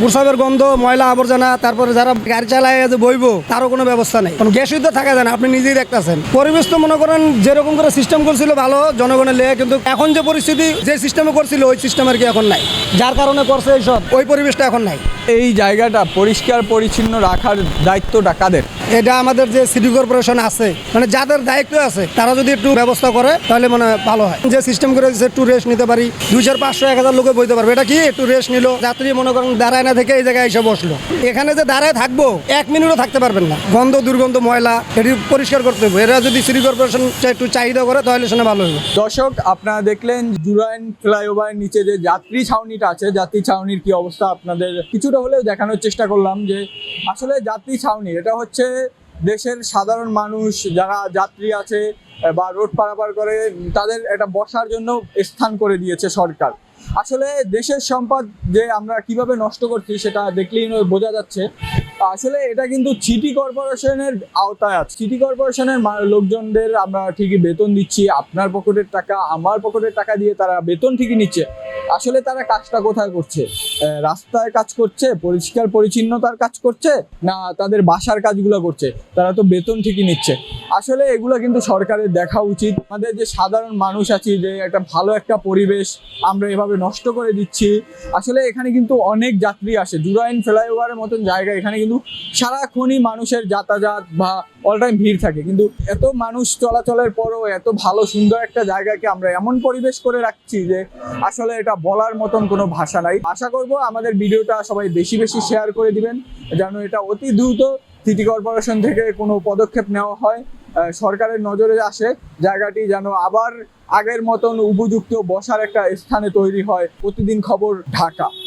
প্রসাবের গন্ধ ময়লা আবর্জনা তারপরে যারা গাড়ি চালায় যে বইবো তারও কোনো ব্যবস্থা নেই। গ্যাস তো থাকা যায় না আপনি নিজেই দেখতেছেন। পরিবেশ তো মনে করেন যেরকম করে সিস্টেম করছিল ভালো জনগণের লেগে কিন্তু এখন যে পরিস্থিতি যে সিস্টেমে করছিল ওই সিস্টেম আর কি এখন নাই। যার কারণে করছে এইসব ওই পরিবেশটা এখন নাই। এই জায়গাটা পরিষ্কার পরিচ্ছন্ন রাখার দায়িত্বটা কাদের? এটা আমাদের যে সিটি কর্পোরেশন আছে মানে যাদের দায়িত্ব আছে তারা যদি একটু ব্যবস্থা করে তাহলে মানে ভালো হয়। যে সিস্টেম করে একটু রেস্ট নিতে পারি। দুইশো পাঁচশো এক হাজার লোকে বইতে পারবে। এটা কি? একটু রেস্ট নিল। যাত্রী মনে করেন দাঁড়ায় না থেকে এই জায়গায় এসে বসল। এখানে যে দাঁড়ায় থাকব, এক মিনিটও থাকতে পারবেন না। গন্ধ, দুর্গন্ধ, ময়লা, এটি পরিষ্কার করতে হবে। এরা যদি সিটি কর্পোরেশন একটু চাহিদা করে, তাহলে সেটা ভালো হবে। দর্শক, আপনারা দেখলেন জুরাইন ফ্লাইওভার নিচে যে যাত্রী ছাউনিটা আছে, যাত্রী ছাউনির কি অবস্থা আপনাদের কিছুটা হলেও দেখানোর চেষ্টা করলাম যে আসলে যাত্রী ছাউনি এটা হচ্ছে দেশের সাধারণ মানুষ, যারা যাত্রী আছে বা রোড পারাপার করে, তাদের একটা বসার জন্য স্থান করে দিয়েছে সরকার। আসলে দেশের সম্পদ যে আমরা কীভাবে নষ্ট করছি সেটা দেখলেই বোঝা যাচ্ছে। আসলে এটা কিন্তু সিটি কর্পোরেশনের আওতায় আছে। সিটি কর্পোরেশনের লোকজনদের আমরা ঠিকই বেতন দিচ্ছি, আপনার পকেটের টাকা, আমার পকেটের টাকা দিয়ে তারা বেতন ঠিকই নিচ্ছে। আসলে তারা কাজটা কোথায় করছে? রাস্তায় কাজ করছে, পরিষ্কার পরিচ্ছন্নতার কাজ করছে, না তাদের বাসার কাজগুলো করছে? তারা তো বেতন ঠিকই নিচ্ছে। আসলে এগুলো কিন্তু সরকারের দেখা উচিত। আমাদের যে সাধারণ মানুষ আছি, যে একটা ভালো একটা পরিবেশ আমরা এভাবে নষ্ট করে দিচ্ছি, আসলে এখানে কিন্তু অনেক যাত্রী আসে। জুরাইন ফ্লাইওভারের মতন জায়গা, এখানে কিন্তু সারাক্ষণই মানুষের যাতায়াত বা অল টাইম ভিড় থাকে। কিন্তু এত মানুষ চলাচলের পরও এত ভালো, সুন্দর একটা জায়গাকে আমরা এমন পরিবেশ করে রাখছি যে আসলে এটা বলার মতন কোনো ভাষা নাই। আশা করব আমাদের ভিডিওটা সবাই বেশি বেশি শেয়ার করে দিবেন, যেন এটা অতি দ্রুত সিটি কর্পোরেশন থেকে কোনো পদক্ষেপ নেওয়া হয়। সরকারের নজরে আসে, জায়গাটি যেন আবার আগের মতন উপযুক্ত বসার একটা স্থানে তৈরি হয়। প্রতিদিন খবর ঢাকা।